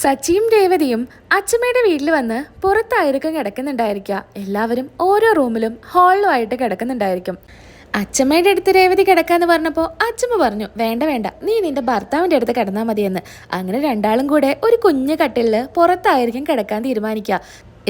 സച്ചിയും രേവതിയും അച്ഛമ്മയുടെ വീട്ടിൽ വന്ന് പുറത്തായിരിക്കും കിടക്കുന്നുണ്ടായിരിക്കുക. എല്ലാവരും ഓരോ റൂമിലും ഹാളിലും ആയിട്ട് കിടക്കുന്നുണ്ടായിരിക്കും. അച്ഛമ്മയുടെ അടുത്ത് രേവതി കിടക്കാന്ന് പറഞ്ഞപ്പോൾ അച്ഛമ്മ പറഞ്ഞു വേണ്ട വേണ്ട നീ നിന്റെ ഭർത്താവിന്റെ അടുത്ത് കിടന്നാൽ മതിയെന്ന്. അങ്ങനെ രണ്ടാളും കൂടെ ഒരു കുഞ്ഞു കട്ടിലിൽ പുറത്തായിരിക്കും കിടക്കാൻ തീരുമാനിക്കുക.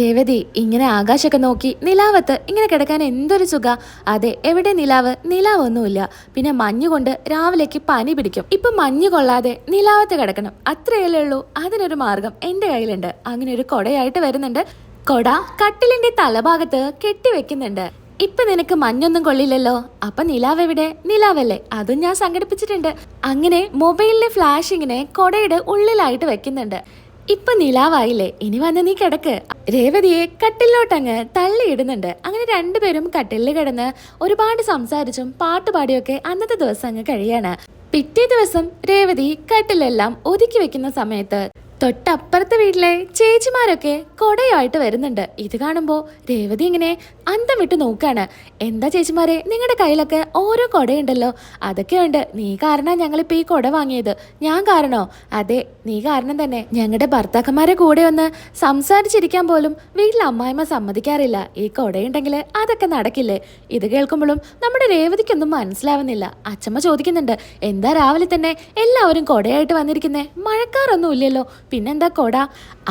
രേവതി ഇങ്ങനെ ആകാശമൊക്കെ നോക്കി നിലാവത്ത് ഇങ്ങനെ കിടക്കാൻ എന്തൊരു സുഖ. അതെ എവിടെ നിലാവ്? നിലാവൊന്നുമില്ല. പിന്നെ മഞ്ഞ് കൊണ്ട് രാവിലേക്ക് പനി പിടിക്കും. ഇപ്പൊ മഞ്ഞ് കൊള്ളാതെ നിലാവത്ത് കിടക്കണം. അത്രയല്ലേ ഉള്ളൂ. അതിനൊരു മാർഗം എന്റെ കയ്യിലുണ്ട്. അങ്ങനെ ഒരു കൊടയായിട്ട് വരുന്നുണ്ട്. കൊട കട്ടിലിന്റെ തലഭാഗത്ത് കെട്ടിവെക്കുന്നുണ്ട് ഇപ്പൊ നിനക്ക് മഞ്ഞൊന്നും കൊള്ളില്ലല്ലോ. അപ്പൊ നിലാവ് എവിടെ? നിലാവല്ലേ? അതും ഞാൻ സംഘടിപ്പിച്ചിട്ടുണ്ട്. അങ്ങനെ മൊബൈലിലെ ഫ്ലാഷിങ്ങിനെ കൊടയുടെ ഉള്ളിലായിട്ട് വെക്കുന്നുണ്ട്. ഇപ്പൊ നിലാവായില്ലേ? ഇനി വന്ന് നീ കിടക്ക്. രേവതിയെ കട്ടിലോട്ടങ്ങ് തള്ളിയിടുന്നുണ്ട്. അങ്ങനെ രണ്ടുപേരും കട്ടിലിൽ കിടന്ന് ഒരുപാട് സംസാരിച്ചും പാട്ടുപാടിയൊക്കെ അന്നത്തെ ദിവസം അങ്ങ് കഴിയാണ്. പിറ്റേ ദിവസം രേവതി കട്ടിലെല്ലാം ഒതുക്കി വെക്കുന്ന സമയത്ത് തൊട്ടപ്പുറത്തെ വീട്ടിലെ ചേച്ചിമാരൊക്കെ കൊടയായിട്ട് വരുന്നുണ്ട്. ഇത് കാണുമ്പോൾ രേവതി ഇങ്ങനെ അന്തം വിട്ട് നോക്കാണ്. എന്താ ചേച്ചിമാരെ നിങ്ങളുടെ കയ്യിലൊക്കെ ഓരോ കൊടയുണ്ടല്ലോ. അതൊക്കെ ഉണ്ട്. നീ കാരണം ഞങ്ങളിപ്പോൾ ഈ കൊട വാങ്ങിയത്. ഞാൻ കാരണോ? അതെ നീ കാരണം തന്നെ. ഞങ്ങളുടെ ഭർത്താക്കന്മാരെ കൂടെ ഒന്ന് സംസാരിച്ചിരിക്കാൻ പോലും വീട്ടിൽ അമ്മായിമ്മ സമ്മതിക്കാറില്ല. ഈ കൊടയുണ്ടെങ്കിൽ അതൊക്കെ നടക്കില്ലേ? ഇത് കേൾക്കുമ്പോഴും നമ്മുടെ രേവതിക്കൊന്നും മനസ്സിലാവുന്നില്ല. അച്ഛമ്മ ചോദിക്കുന്നുണ്ട് എന്താ രാവിലെ തന്നെ എല്ലാവരും കൊടയായിട്ട് വന്നിരിക്കുന്നേ? മഴക്കാറൊന്നും ഇല്ലല്ലോ. പിന്നെന്താ കൊട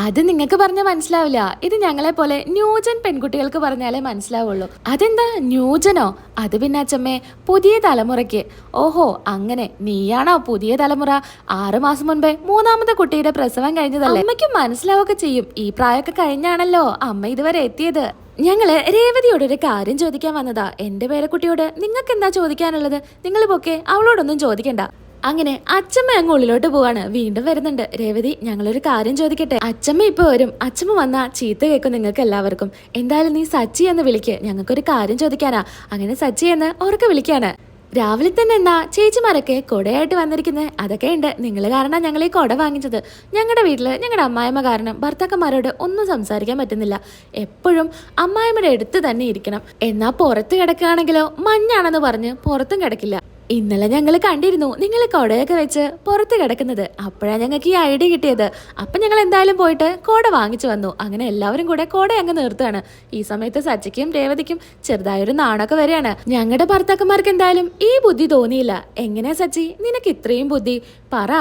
അത് നിങ്ങൾക്ക് പറഞ്ഞാൽ മനസ്സിലാവില്ല. ഇത് ഞങ്ങളെ പോലെ ന്യൂജൻ പെൺകുട്ടികൾക്ക് പറഞ്ഞാലേ മനസ്സിലാവുള്ളൂ. അതെന്താ? ന്യൂജനോ? അത് പിന്നെ അച്ഛമ്മേ പുതിയ തലമുറയ്ക്ക്. ഓഹോ അങ്ങനെ നീയാണോ പുതിയ തലമുറ? ആറു മാസം മുൻപേ മൂന്നാമത്തെ കുട്ടിയുടെ പ്രസവം കഴിഞ്ഞതല്ലേ? അമ്മയ്ക്ക് മനസ്സിലാവുകയൊക്കെ ചെയ്യും. ഈ പ്രായമൊക്കെ കഴിഞ്ഞാണല്ലോ അമ്മ ഇതുവരെ എത്തിയത്. ഞങ്ങൾ രേവതിയോട് ഒരു കാര്യം ചോദിക്കാൻ വന്നതാ. എന്റെ പേരക്കുട്ടിയോട് നിങ്ങൾക്ക് എന്താ ചോദിക്കാനുള്ളത്? നിങ്ങൾ പൊക്കെ അവളോടൊന്നും ചോദിക്കണ്ട. അങ്ങനെ അച്ഛമ്മ അങ്ങ് ഉള്ളിലോട്ട് പോവാണ്. വീണ്ടും വരുന്നുണ്ട്. രേവതി ഞങ്ങളൊരു കാര്യം ചോദിക്കട്ടെ? അച്ഛമ്മ ഇപ്പൊ വരും. അച്ഛമ്മ വന്നാ ചീത്ത കേൾക്കും നിങ്ങൾക്ക് എല്ലാവർക്കും. എന്തായാലും നീ സച്ചി എന്ന് വിളിക്ക്. ഞങ്ങൾക്കൊരു കാര്യം ചോദിക്കാനാ. അങ്ങനെ സച്ചി എന്ന് ഉറക്കെ വിളിക്കാണ്. രാവിലെ തന്നെ എന്നാ ചേച്ചിമാരൊക്കെ കൊടയായിട്ട് വന്നിരിക്കുന്നത് അതൊക്കെ ഉണ്ട്. നിങ്ങൾ കാരണം ഞങ്ങൾ ഈ കൊട വാങ്ങിച്ചത്. ഞങ്ങളുടെ വീട്ടിൽ ഞങ്ങളുടെ അമ്മായിമ്മ കാരണം ഭർത്താക്കന്മാരോട് ഒന്നും സംസാരിക്കാൻ പറ്റുന്നില്ല. എപ്പോഴും അമ്മായിമ്മയുടെ അടുത്ത് തന്നെ ഇരിക്കണം. എന്നാ പുറത്ത് കിടക്കുകയാണെങ്കിലോ മഞ്ഞാണെന്ന് പറഞ്ഞ് പുറത്തും കിടക്കില്ല. ഇന്നലെ ഞങ്ങൾ കണ്ടിരുന്നു നിങ്ങൾ കൊടയൊക്കെ വെച്ച് പുറത്ത് കിടക്കുന്നത്. അപ്പോഴാണ് ഞങ്ങൾക്ക് ഈ ഐഡിയ കിട്ടിയത്. അപ്പം ഞങ്ങൾ എന്തായാലും പോയിട്ട് കോട വാങ്ങിച്ചു വന്നു. അങ്ങനെ എല്ലാവരും കൂടെ കോട അങ്ങ് നിർത്തുകയാണ്. ഈ സമയത്ത് സച്ചിക്കും രേവതിക്കും ചെറുതായൊരു നാണൊക്കെ വരെയാണ് ഞങ്ങളുടെ ഭർത്താക്കന്മാർക്ക് എന്തായാലും ഈ ബുദ്ധി തോന്നിയില്ല. എങ്ങനെയാ സച്ചി? നിനക്ക് ഇത്രയും ബുദ്ധി. പറ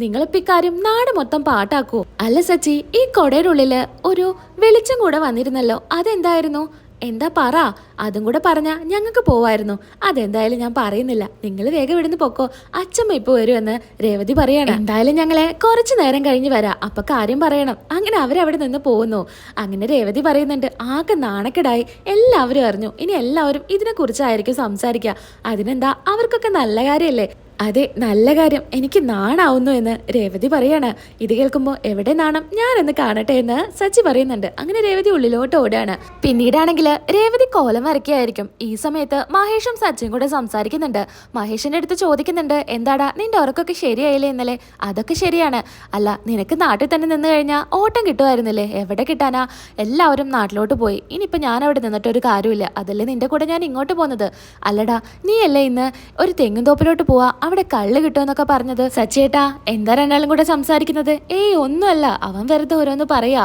നിങ്ങളിപ്പോ ഇക്കാര്യം നാട് മൊത്തം പാട്ടാക്കൂ. അല്ല സച്ചി ഈ കൊടയുടെ ഉള്ളിൽ ഒരു വെളിച്ചം കൂടെ വന്നിരുന്നല്ലോ. അതെന്തായിരുന്നു? എന്താ പറ? അതും കൂടെ പറഞ്ഞാ ഞങ്ങൾക്ക് പോവായിരുന്നു. അതെന്തായാലും ഞാൻ പറയുന്നില്ല. നിങ്ങൾ വേഗം ഇവിടുന്ന് പൊക്കോ. അച്ഛമ്മ ഇപ്പൊ വരുമെന്ന് രേവതി പറയണം. എന്തായാലും ഞങ്ങളെ കുറച്ച് നേരം കഴിഞ്ഞ് വരാം. അപ്പൊ കാര്യം പറയണം. അങ്ങനെ അവരവിടെ നിന്ന് പോകുന്നു. അങ്ങനെ രേവതി പറയുന്നുണ്ട്. ആകെ നാണക്കെടായി. എല്ലാവരും അറിഞ്ഞു. ഇനി എല്ലാവരും ഇതിനെക്കുറിച്ചായിരിക്കും സംസാരിക്കുക അതിനെന്താ? അവർക്കൊക്കെ നല്ല കാര്യമല്ലേ അതെ നല്ല കാര്യം. എനിക്ക് നാണാവുന്നു എന്ന് രേവതി പറയാണ്. ഇത് കേൾക്കുമ്പോൾ എവിടെ നാണം? ഞാനൊന്ന് കാണട്ടെ എന്ന് സച്ചി പറയുന്നുണ്ട്. അങ്ങനെ രേവതി ഉള്ളിലോട്ട് ഓടാണ് പിന്നീടാണെങ്കിൽ രേവതി കോലം വരയ്ക്കായിരിക്കും ഈ സമയത്ത് മഹേഷും സച്ചിൻ കൂടെ സംസാരിക്കുന്നുണ്ട്. മഹേഷിന്റെ അടുത്ത് ചോദിക്കുന്നുണ്ട് എന്താടാ നിന്റെ ഉറക്കൊക്കെ ശരിയായില്ലേ ഇന്നലെ? അതൊക്കെ ശരിയാണ്. അല്ല നിനക്ക് നാട്ടിൽ തന്നെ നിന്ന് കഴിഞ്ഞാൽ ഓട്ടം കിട്ടുമായിരുന്നില്ലേ? എവിടെ കിട്ടാനാ? എല്ലാവരും നാട്ടിലോട്ട് പോയി. ഇനിയിപ്പോൾ ഞാൻ അവിടെ നിന്നിട്ട് ഒരു കാര്യമില്ല. അതല്ലേ നിന്റെ കൂടെ ഞാൻ ഇങ്ങോട്ട് പോകുന്നത്? അല്ലടാ നീയല്ലേ ഇന്ന് ഒരു തെങ്ങും തോപ്പിലോട്ട് പോവാ? അവിടെ കള്ള് കിട്ടുമെന്നൊക്കെ പറഞ്ഞത്? സച്ചേട്ടാ എന്താ രണ്ടാളും കൂടെ സംസാരിക്കുന്നത്? ഏയ് ഒന്നുമല്ല. അവൻ വെറുതെ ഓരോന്ന് പറയാ.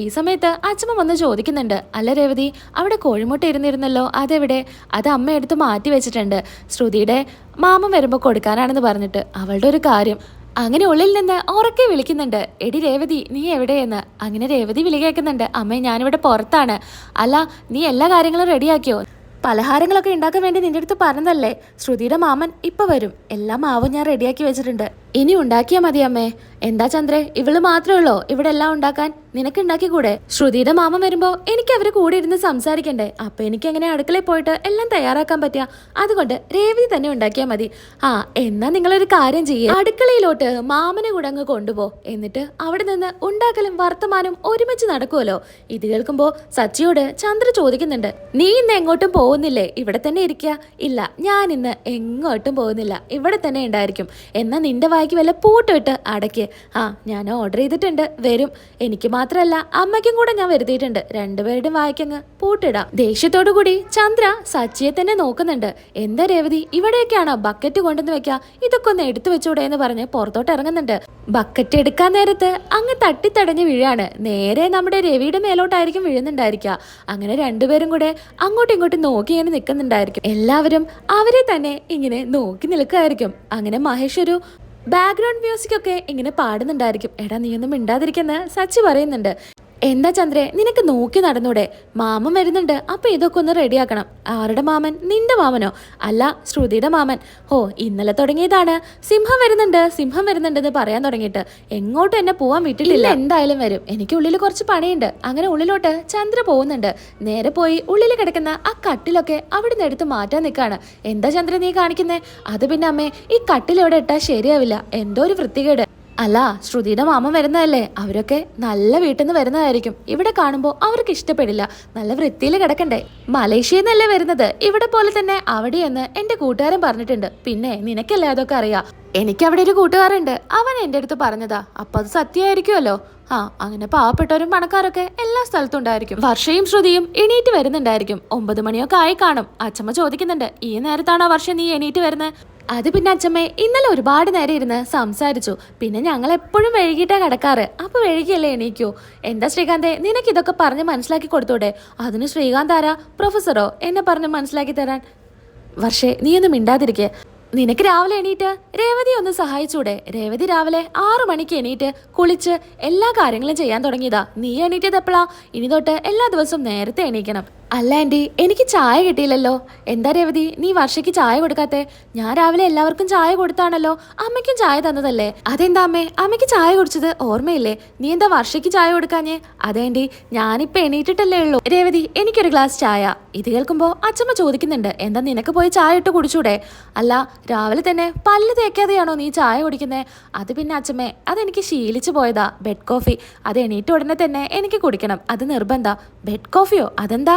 ഈ സമയത്ത് അച്ഛമ്മ വന്ന് ചോദിക്കുന്നുണ്ട് അല്ല രേവതി അവിടെ കോഴിമുട്ട ഇരുന്നിരുന്നല്ലോ അതെവിടെ? അത് അമ്മ എടുത്ത് മാറ്റി വെച്ചിട്ടുണ്ട്. ശ്രുതിയുടെ മാമൻ വരുമ്പോൾ കൊടുക്കാനാണെന്ന് പറഞ്ഞിട്ട് അവളുടെ ഒരു കാര്യം. അങ്ങനെ ഉള്ളിൽ നിന്ന് ഉറക്കെ വിളിക്കുന്നുണ്ട്. എടി രേവതി നീ എവിടെയെന്ന്? അങ്ങനെ രേവതി വിളി കേൾക്കുന്നുണ്ട്. അമ്മേ ഞാനിവിടെ പുറത്താണ്. അല്ല നീ എല്ലാ കാര്യങ്ങളും റെഡിയാക്കിയോ? പലഹാരങ്ങളൊക്കെ ഉണ്ടാക്കാൻ വേണ്ടി നിന്റെ അടുത്ത് പറഞ്ഞതല്ലേ? ശ്രുതിയുടെ മാമൻ ഇപ്പൊ വരും. എല്ലാ മാവും ഞാൻ റെഡിയാക്കി വെച്ചിട്ടുണ്ട്. ഇനി ഉണ്ടാക്കിയാ മതി അമ്മേ. എന്താ ചന്ദ്രേ ഇവൾ മാത്രമേ ഉള്ളോ? ഇവിടെ എല്ലാം ഉണ്ടാക്കാൻ? നിനക്ക് ഉണ്ടാക്കി കൂടെ ശ്രുതിയുടെ മാമ വരുമ്പോ എനിക്ക് അവരെ കൂടെ ഇരുന്ന് സംസാരിക്കണ്ടേ? അപ്പൊ എനിക്ക് എങ്ങനെ അടുക്കളയിൽ പോയിട്ട് എല്ലാം തയ്യാറാക്കാൻ പറ്റുക അതുകൊണ്ട് രേവതി തന്നെ ഉണ്ടാക്കിയാൽ മതി. ആ എന്നാ നിങ്ങളൊരു കാര്യം ചെയ്യുക അടുക്കളയിലോട്ട് മാമനെ കൂടെ അങ്ങ് കൊണ്ടുപോ. എന്നിട്ട് അവിടെ നിന്ന് ഉണ്ടാക്കലും വർത്തമാനം ഒരുമിച്ച് നടക്കുമല്ലോ ഇത് കേൾക്കുമ്പോ സച്ചിയോട് ചന്ദ്ര ചോദിക്കുന്നുണ്ട് നീ ഇന്ന് എങ്ങോട്ടും പോകുന്നില്ലേ? ഇവിടെ തന്നെ ഇരിക്കുക ഇല്ല ഞാൻ ഇന്ന് എങ്ങോട്ടും പോകുന്നില്ല. ഇവിടെ തന്നെ ഉണ്ടായിരിക്കും. എന്നാ നിന്റെ വായിക്ക് വല്ല പൂട്ടിട്ട് അടയ്ക്ക്. ആ ഞാൻ ഓർഡർ ചെയ്തിട്ടുണ്ട്. വരും. എനിക്ക് മാത്രമല്ല അമ്മയ്ക്കും കൂടെ ഞാൻ വരുത്തിയിട്ടുണ്ട്. രണ്ടുപേരുടെ വായിക്കങ്ങ് പൂട്ടിടാം. ദേഷ്യത്തോടു കൂടി ചന്ദ്ര സച്ചിയെ തന്നെ നോക്കുന്നുണ്ട്. എന്താ രേവതി ഇവിടെയൊക്കെയാണോ ബക്കറ്റ് കൊണ്ടുവന്ന് വെക്കുക ഇതൊക്കെ ഒന്ന് എടുത്തു വെച്ചൂടെ എന്ന് പറഞ്ഞ് പുറത്തോട്ട് ഇറങ്ങുന്നുണ്ട്. ബക്കറ്റ് എടുക്കാൻ നേരത്ത് അങ്ങ് തട്ടിത്തടഞ്ഞ് വീഴാണ്. നേരെ നമ്മുടെ രവിയുടെ മേലോട്ടായിരിക്കും വീഴുന്നുണ്ടായിരിക്കുക. അങ്ങനെ രണ്ടുപേരും കൂടെ അങ്ങോട്ടും ഇങ്ങോട്ടും നോക്കി ഇങ്ങനെ നിൽക്കുന്നുണ്ടായിരിക്കും. എല്ലാവരും അവരെ തന്നെ ഇങ്ങനെ നോക്കി നിൽക്കുമായിരിക്കും. അങ്ങനെ മഹേഷ് ഒരു ബാക്ക്ഗ്രൗണ്ട് മ്യൂസിക് ഒക്കെ ഇങ്ങനെ പാടുന്നുണ്ടായിരിക്കും. എടാ നീയൊന്നും മിണ്ടാതിരിക്കുന്ന. സച്ചി പറയുന്നുണ്ട് എന്താ ചന്ദ്രെ നിനക്ക് നോക്കി നടന്നൂടെ? മാമൻ വരുന്നുണ്ട്. അപ്പൊ ഇതൊക്കെ ഒന്ന് റെഡിയാക്കണം. ആരുടെ മാമൻ? നിന്റെ മാമനോ? അല്ല ശ്രുതിയുടെ മാമൻ. ഓ ഇന്നലെ തുടങ്ങിയതാണ്. സിംഹം വരുന്നുണ്ട്. സിംഹം വരുന്നുണ്ട് എന്ന് പറയാൻ തുടങ്ങിയിട്ട് എങ്ങോട്ടും എന്നെ പോവാൻ വിട്ടിട്ടില്ല. എന്തായാലും വരും. എനിക്ക് ഉള്ളിൽ കുറച്ച് പണിയുണ്ട്. അങ്ങനെ ഉള്ളിലോട്ട് ചന്ദ്ര പോകുന്നുണ്ട്. നേരെ പോയി ഉള്ളിൽ കിടക്കുന്ന ആ കട്ടിലൊക്കെ അവിടുന്ന് എടുത്ത് മാറ്റാൻ നിൽക്കാണ് എന്താ ചന്ദ്ര നീ കാണിക്കുന്നേ? അത് പിന്നെ അമ്മേ ഈ കട്ടിൽ ഇട്ടാൽ ശരിയാവില്ല. എന്തോ ഒരു വൃത്തികേട്. അല്ല ശ്രുതിയുടെ മാമൻ വരുന്നതല്ലേ? അവരൊക്കെ നല്ല വീട്ടിൽ നിന്ന് വരുന്നതായിരിക്കും. ഇവിടെ കാണുമ്പോൾ അവർക്ക് ഇഷ്ടപ്പെടില്ല. നല്ല വൃത്തിയിൽ കിടക്കണ്ടേ. മലേഷ്യയിൽ നിന്നല്ലേ വരുന്നത്. ഇവിടെ പോലെ തന്നെ അവിടെയെന്ന് എന്റെ കൂട്ടുകാരൻ പറഞ്ഞിട്ടുണ്ട്. പിന്നെ നിനക്കല്ലേ അതൊക്കെ അറിയാം? എനിക്ക് അവിടെ ഒരു കൂട്ടുകാരുണ്ട്. അവൻ എന്റെ അടുത്ത് പറഞ്ഞതാ. അപ്പൊ അത് സത്യമായിരിക്കുമല്ലോ. ആ അങ്ങനെ പാവപ്പെട്ടവരും പണക്കാരൊക്കെ എല്ലാ സ്ഥലത്തും ഉണ്ടായിരിക്കും. വർഷയും ശ്രുതിയും എണീറ്റ് വരുന്നുണ്ടായിരിക്കും. ഒമ്പത് മണിയൊക്കെ ആയി കാണും. അച്ഛമ്മ ചോദിക്കുന്നുണ്ട് ഈ നേരത്താണോ വർഷം നീ എണീറ്റ് വരുന്നത്? അത് പിന്നെ അച്ഛമ്മേ ഇന്നലെ ഒരുപാട് നേരം ഇരുന്ന് സംസാരിച്ചു. പിന്നെ ഞങ്ങൾ എപ്പോഴും വൈകിട്ടാ കിടക്കാറ്. അപ്പൊ വൈകിയല്ലേ എണീക്കൂ. എന്താ ശ്രീകാന്തേ നിനക്ക് ഇതൊക്കെ പറഞ്ഞ് മനസ്സിലാക്കി കൊടുത്തൂടെ? അതിന് ശ്രീകാന്ത് ആരാ? പ്രൊഫസറോ? എന്നെ പറഞ്ഞ് മനസ്സിലാക്കി തരാൻ. വർഷേ നീ ഒന്ന് മിണ്ടാതിരിക്കേ. നിനക്ക് രാവിലെ എണീറ്റ് രേവതി ഒന്ന് സഹായിച്ചൂടെ? രേവതി രാവിലെ ആറു മണിക്ക് എണീറ്റ് കുളിച്ച് എല്ലാ കാര്യങ്ങളും ചെയ്യാൻ തുടങ്ങിയതാ. നീ എണീറ്റത് എപ്പോഴാ ഇനി തൊട്ട് എല്ലാ ദിവസവും നേരത്തെ എണീക്കണം. അല്ല ആന്റി എനിക്ക് ചായ കിട്ടിയില്ലല്ലോ. എന്താ രേവതി നീ വർഷയ്ക്ക് ചായ കൊടുക്കാത്തെ? ഞാൻ രാവിലെ എല്ലാവർക്കും ചായ കൊടുത്താണല്ലോ. അമ്മയ്ക്കും ചായ തന്നതല്ലേ? അതെന്താ അമ്മേ? അമ്മയ്ക്ക് ചായ കുടിച്ചത് ഓർമ്മയില്ലേ? നീ എന്താ വർഷയ്ക്ക് ചായ കൊടുക്കാഞ്ഞേ? അതേണ്ടി ഞാനിപ്പോൾ ഞാനിപ്പോ എണീറ്റിട്ടല്ലേ ഉള്ളൂ. രേവതി എനിക്കൊരു ഗ്ലാസ് ചായ. ഇത് കേൾക്കുമ്പോൾ അച്ഛമ്മ ചോദിക്കുന്നുണ്ട് എന്താ നിനക്ക് പോയി ചായ ഇട്ട് കുടിച്ചൂടെ? അല്ല രാവിലെ തന്നെ പല്ല് തേക്കാതെയാണോ നീ ചായ കുടിക്കുന്നത് അത് പിന്നെ അച്ഛമ്മേ അതെനിക്ക് ശീലിച്ചു പോയതാ. Bed coffee. അത് എണീറ്റ ഉടനെ തന്നെ എനിക്ക് കുടിക്കണം. അത് നിർബന്ധ. ബെഡ് കോഫിയോ? അതെന്താ?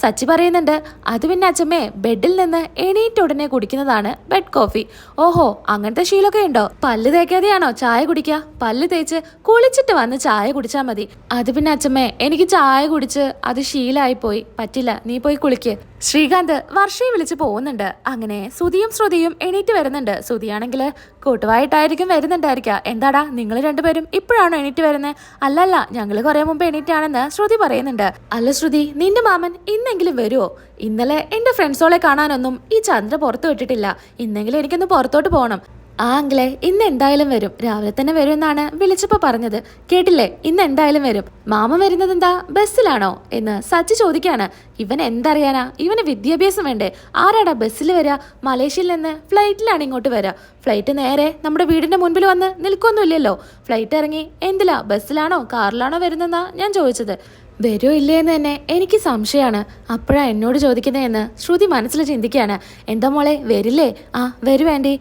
സച്ചി പറയുന്നുണ്ട് അത് പിന്നെ അച്ഛമ്മേ ബെഡിൽ നിന്ന് എണീറ്റ ഉടനെ കുടിക്കുന്നതാണ് ബെഡ് കോഫി ഓഹോ അങ്ങനത്തെ ശീലമൊക്കെ ഉണ്ടോ? പല്ല് തേക്കാതെയാണോ ചായ കുടിക്കുക പല്ല് തേച്ച് കുളിച്ചിട്ട് വന്ന് ചായ കുടിച്ചാൽ മതി. അത് പിന്നെ അച്ഛമ്മേ എനിക്ക് ചായ കുടിച്ച് അത് ശീലമായി പോയി. പറ്റില്ല നീ പോയി കുളിക്ക്. ശ്രീകാന്ത് വർഷയെ വിളിച്ച് പോകുന്നുണ്ട്. അങ്ങനെ സുതിയും ശ്രുതിയും എണീറ്റ് വരുന്നുണ്ട്. സുതിയാണെങ്കിൽ കൂട്ടുവായിട്ടായിരിക്കും വരുന്നുണ്ടായിരിക്കുക. എന്താടാ നിങ്ങൾ രണ്ടുപേരും ഇപ്പോഴാണോ എണീറ്റ് വരുന്നത് അല്ലല്ല ഞങ്ങൾ കുറെ മുമ്പ് എണീറ്റാണെന്ന് ശ്രുതി പറയുന്നുണ്ട്. അല്ല ശ്രുതി നിന്റെ മാമൻ ഇന്നെങ്കിലും വരുമോ ഇന്നലെ എന്റെ ഫ്രണ്ട്സോളെ കാണാനൊന്നും ഈ ചന്ദ്ര പുറത്തു വിട്ടിട്ടില്ല. ഇന്നെങ്കിലും എനിക്കൊന്ന് പുറത്തോട്ട് പോകണം ആ അങ്കിളെ ഇന്ന് എന്തായാലും വരും. രാവിലെ തന്നെ വരും എന്നാണ് വിളിച്ചപ്പോ പറഞ്ഞത്. കേട്ടില്ലേ? ഇന്ന് എന്തായാലും വരും. മാമ വരുന്നത് എന്താ? ബസ്സിലാണോ? എന്ന് സച്ചി ചോദിക്കാണ് ഇവൻ എന്തറിയാനാ? ഇവന് വിദ്യാഭ്യാസം വേണ്ടേ? ആരാടാ ബസ്സിൽ വരിക മലേഷ്യയിൽ നിന്ന് ഫ്ലൈറ്റിലാണ് ഇങ്ങോട്ട് വരിക ഫ്ലൈറ്റ് നേരെ നമ്മുടെ വീടിന്റെ മുൻപിൽ വന്ന് നിൽക്കൊന്നുമില്ലല്ലോ ഫ്ലൈറ്റ് ഇറങ്ങി എന്തിലാ? ബസ്സിലാണോ? കാറിലാണോ വരുന്നെന്നാ ഞാൻ ചോദിച്ചത്. വരുമോ ഇല്ലേ എന്ന് തന്നെ എനിക്ക് സംശയമാണ്. അപ്പോഴാണ് എന്നോട് ചോദിക്കുന്നതെന്ന് ശ്രുതി മനസ്സിൽ ചിന്തിക്കുകയാണ്. എന്താ മോളെ വരില്ലേ? ആ വരുവേണ്ടി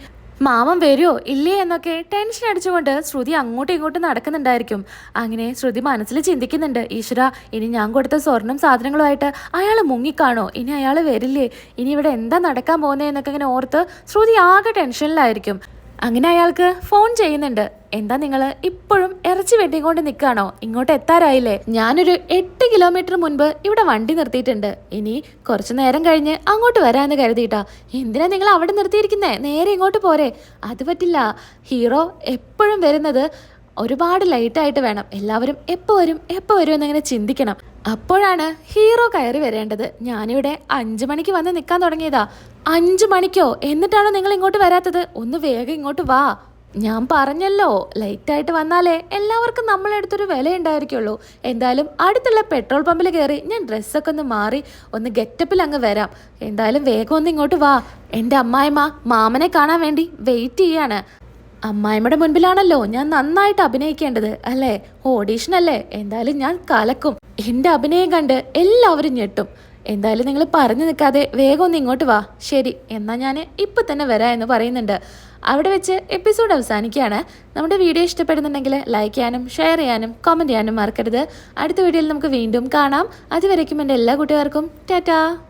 മാമൻ വരുമോ ഇല്ലേ എന്നൊക്കെ ടെൻഷൻ അടിച്ചുകൊണ്ട് ശ്രുതി അങ്ങോട്ടും ഇങ്ങോട്ടും നടക്കുന്നുണ്ടായിരിക്കും. അങ്ങനെ ശ്രുതി മനസ്സിൽ ചിന്തിക്കുന്നുണ്ട് ഈശ്വര ഇനി ഞാൻ കൊടുത്ത സ്വർണം സാധനങ്ങളുമായിട്ട് അയാൾ മുങ്ങിക്കാണോ? ഇനി അയാൾ വരില്ലേ? ഇനി ഇവിടെ എന്താ നടക്കാൻ പോകുന്നതെന്നൊക്കെ ഇങ്ങനെ ഓർത്ത് ശ്രുതി ആകെ ടെൻഷനിലായിരിക്കും. അങ്ങനെ അയാൾക്ക് ഫോൺ ചെയ്യുന്നുണ്ട്. എന്താ നിങ്ങൾ ഇപ്പോഴും ഇറച്ചി വെട്ടിക്കൊണ്ട് നിൽക്കുകയാണോ ഇങ്ങോട്ട് എത്താറായില്ലേ? ഞാനൊരു എട്ട് കിലോമീറ്റർ മുൻപ് ഇവിടെ വണ്ടി നിർത്തിയിട്ടുണ്ട്. ഇനി കുറച്ച് നേരം കഴിഞ്ഞ് അങ്ങോട്ട് വരാമെന്ന് കരുതിയിട്ടാ. എന്തിനാ നിങ്ങൾ അവിടെ നിർത്തിയിരിക്കുന്നേ? നേരെ ഇങ്ങോട്ട് പോരെ. അത് പറ്റില്ല. ഹീറോ എപ്പോഴും വരുന്നത് ഒരുപാട് ലൈറ്റായിട്ട് വേണം. എല്ലാവരും എപ്പോൾ വരും എപ്പോൾ വരും എന്നിങ്ങനെ ചിന്തിക്കണം. അപ്പോഴാണ് ഹീറോ കയറി വരേണ്ടത്. ഞാനിവിടെ അഞ്ചു മണിക്ക് വന്ന് നിൽക്കാൻ തുടങ്ങിയതാ. അഞ്ചു മണിക്കോ? എന്നിട്ടാണോ നിങ്ങൾ ഇങ്ങോട്ട് വരാത്തത്? ഒന്ന് വേഗം ഇങ്ങോട്ട് വാ. ഞാൻ പറഞ്ഞല്ലോ ലൈറ്റായിട്ട് വന്നാലേ എല്ലാവർക്കും നമ്മളെടുത്തൊരു വില ഉണ്ടായിരിക്കുള്ളൂ. എന്തായാലും അടുത്തുള്ള പെട്രോൾ പമ്പിൽ കയറി ഞാൻ ഡ്രസ്സൊക്കെ ഒന്ന് മാറി ഒന്ന് ഗെറ്റപ്പിൽ അങ്ങ് വരാം. എന്തായാലും വേഗം ഒന്ന് ഇങ്ങോട്ട് വാ. എന്റെ അമ്മായിമ്മ മാമനെ കാണാൻ വേണ്ടി വെയിറ്റ് ചെയ്യാണ്. അമ്മായിമ്മയുടെ മുൻപിലാണല്ലോ ഞാൻ നന്നായിട്ട് അഭിനയിക്കേണ്ടത് അല്ലേ? ഓഡീഷൻ അല്ലേ? എന്തായാലും ഞാൻ കലക്കും. എന്റെ അഭിനയം കണ്ട് എല്ലാവരും ഞെട്ടും. എന്തായാലും നിങ്ങൾ പറഞ്ഞു നിൽക്കാതെ വേഗം ഒന്ന് ഇങ്ങോട്ട് വാ. ശരി എന്നാൽ ഞാൻ ഇപ്പം തന്നെ വരാം എന്ന് പറയുന്നുണ്ട്. അവിടെ വെച്ച് എപ്പിസോഡ് അവസാനിക്കുകയാണ്. നമ്മുടെ വീഡിയോ ഇഷ്ടപ്പെടുന്നുണ്ടെങ്കിൽ ലൈക്ക് ചെയ്യാനും ഷെയർ ചെയ്യാനും കമന്റ് ചെയ്യാനും മറക്കരുത്. അടുത്ത വീഡിയോയിൽ നമുക്ക് വീണ്ടും കാണാം. അതുവരയ്ക്കും എന്റെ എല്ലാ കൂട്ടുകാർക്കും ടാറ്റാ!